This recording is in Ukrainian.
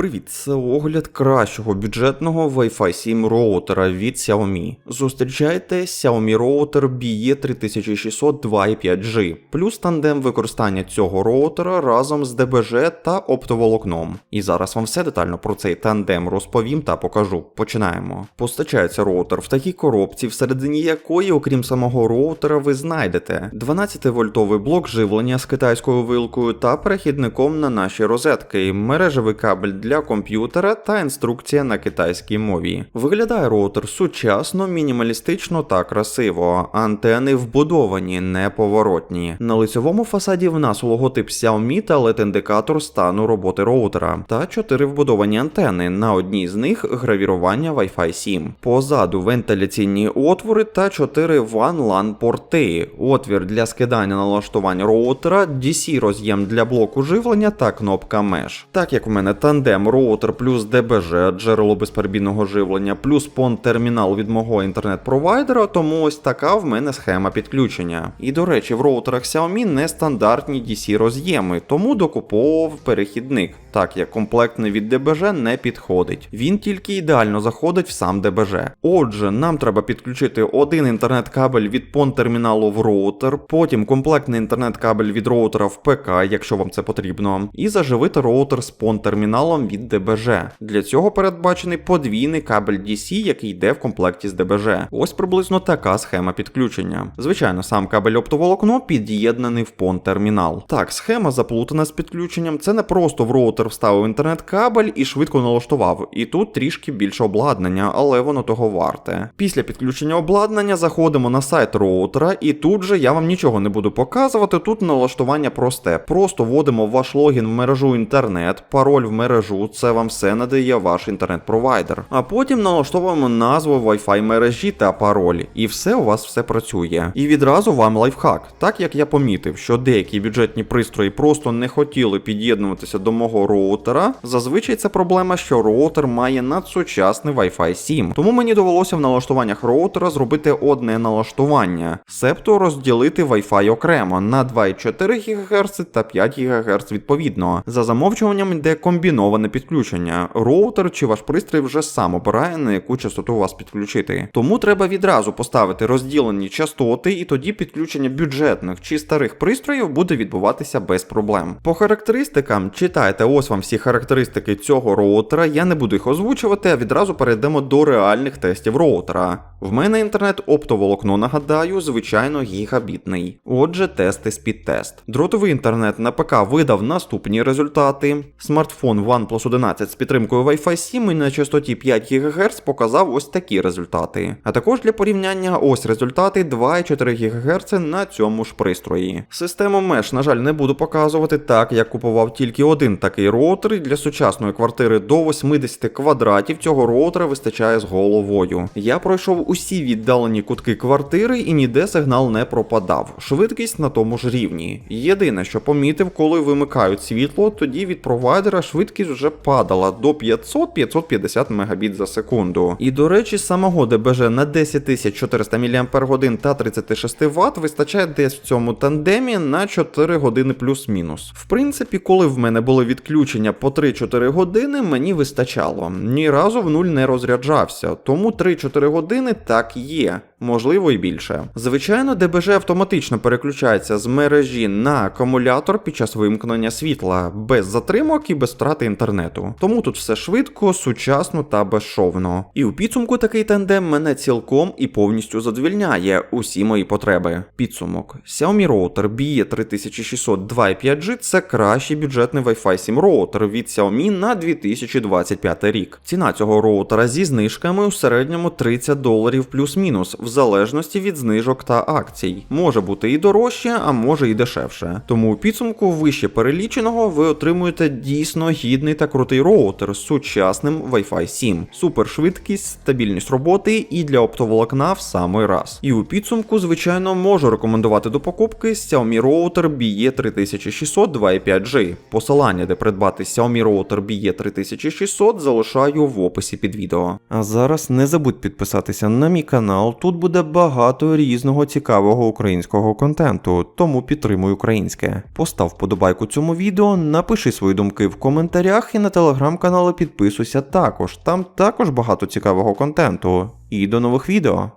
Привіт, це огляд кращого бюджетного Wi-Fi 7 роутера від Xiaomi. Зустрічайте Xiaomi роутер BE 3600 2.5G, плюс тандем використання цього роутера разом з DBG та оптоволокном. І зараз вам все детально про цей тандем розповім та покажу. Починаємо. Постачається роутер в такій коробці, всередині якої, окрім самого роутера, ви знайдете 12-вольтовий блок живлення з китайською вилкою та перехідником на наші розетки, мережевий кабель для комп'ютера та інструкція на китайській мові. Виглядає роутер сучасно, мінімалістично та красиво. Антени вбудовані, неповоротні. На лицьовому фасаді в нас логотип Xiaomi та LED-індикатор стану роботи роутера та 4 вбудовані антени. На одній з них гравірування Wi-Fi 7. Позаду вентиляційні отвори та 4 WAN LAN порти. Отвір для скидання налаштувань роутера, DC роз'єм для блоку живлення та кнопка Mesh. Так як у мене тандем роутер плюс ДБЖ, джерело безперебійного живлення, плюс пон термінал від мого інтернет-провайдера, тому ось така в мене схема підключення. І до речі, в роутерах Xiaomi не стандартні DC роз'єми, тому докуповував перехідник, так як комплектний від DBG не підходить. Він тільки ідеально заходить в сам DBG. Отже, нам треба підключити один інтернет-кабель від пон терміналу в роутер, потім комплектний інтернет-кабель від роутера в ПК, якщо вам це потрібно, і заживити роутер з пон терміналом від DBG. Для цього передбачений подвійний кабель DC, який йде в комплекті з DBG. Ось приблизно така схема підключення. Звичайно, сам кабель оптоволокно під'єднаний в пон термінал. Так, схема заплутана з підключенням. Це не просто в роутер вставив інтернет-кабель і швидко налаштував. І тут трішки більше обладнання, але воно того варте. Після підключення обладнання заходимо на сайт роутера, і тут же я вам нічого не буду показувати. Тут налаштування просте. Просто вводимо ваш логін в мережу інтернет, пароль в мережу, це вам все надає ваш інтернет-провайдер. А потім налаштовуємо назву Wi-Fi мережі та пароль, і все у вас все працює. І відразу вам лайфхак. Так як я помітив, що деякі бюджетні пристрої просто не хотіли під'єднуватися до мого роутера, зазвичай це проблема, що роутер має надсучасний Wi-Fi 7. Тому мені довелося в налаштуваннях роутера зробити одне налаштування, себто розділити Wi-Fi окремо на 2,4 ГГц та 5 ГГц відповідно. За замовчуванням йде комбіноване підключення. Роутер чи ваш пристрій вже сам обирає, на яку частоту вас підключити. Тому треба відразу поставити розділені частоти, і тоді підключення бюджетних чи старих пристроїв буде відбуватися без проблем. По характеристикам читайте ось вам всі характеристики цього роутера. Я не буду їх озвучувати, а відразу перейдемо до реальних тестів роутера. В мене інтернет оптоволокно, нагадаю, звичайно, гігабітний. Отже, тести спідтест. Дротовий інтернет на ПК видав наступні результати. Смартфон OnePlus 11 з підтримкою Wi-Fi 7 і на частоті 5 ГГц показав ось такі результати. А також для порівняння ось результати 2,4 ГГц на цьому ж пристрої. Систему Mesh, на жаль, не буду показувати, так як купував тільки один такий роутер, і для сучасної квартири до 80 квадратів цього роутера вистачає з головою. Я пройшов усі віддалені кутки квартири і ніде сигнал не пропадав. Швидкість на тому ж рівні. Єдине, що помітив, коли вимикають світло, тоді від провайдера швидкість вже падала до 500-550 Мбіт за секунду. І до речі, самого ДБЖ на 10400 мАч та 36 Вт вистачає десь в цьому тандемі на 4 години плюс-мінус. В принципі, коли в мене були відключення по 3-4 години, мені вистачало. Ні разу в нуль не розряджався, тому 3-4 години так є. Можливо і більше. Звичайно, ДБЖ автоматично переключається з мережі на акумулятор під час вимкнення світла, без затримок і без втрати інтернету. Тому тут все швидко, сучасно та безшовно. І у підсумку такий тандем мене цілком і повністю задовільняє усі мої потреби. Підсумок: Xiaomi роутер BE 3600 2.5G це кращий бюджетний Wi-Fi 7 роутер від Xiaomi на 2025 рік. Ціна цього роутера зі знижками у середньому 30 доларів плюс-мінус, залежності від знижок та акцій. Може бути і дорожче, а може і дешевше. Тому у підсумку вище переліченого ви отримуєте дійсно гідний та крутий роутер з сучасним Wi-Fi 7, супершвидкість, стабільність роботи і для оптоволокна в самий раз. І у підсумку, звичайно, можу рекомендувати до покупки Xiaomi роутер BE 3600 2.5G. Посилання, де придбати Xiaomi роутер BE 3600, залишаю в описі під відео. А зараз не забудь підписатися на мій канал. Тут буде багато різного цікавого українського контенту, тому підтримуй українське. Постав вподобайку цьому відео, напиши свої думки в коментарях і на телеграм-канали підписуйся також. Там також багато цікавого контенту. І до нових відео.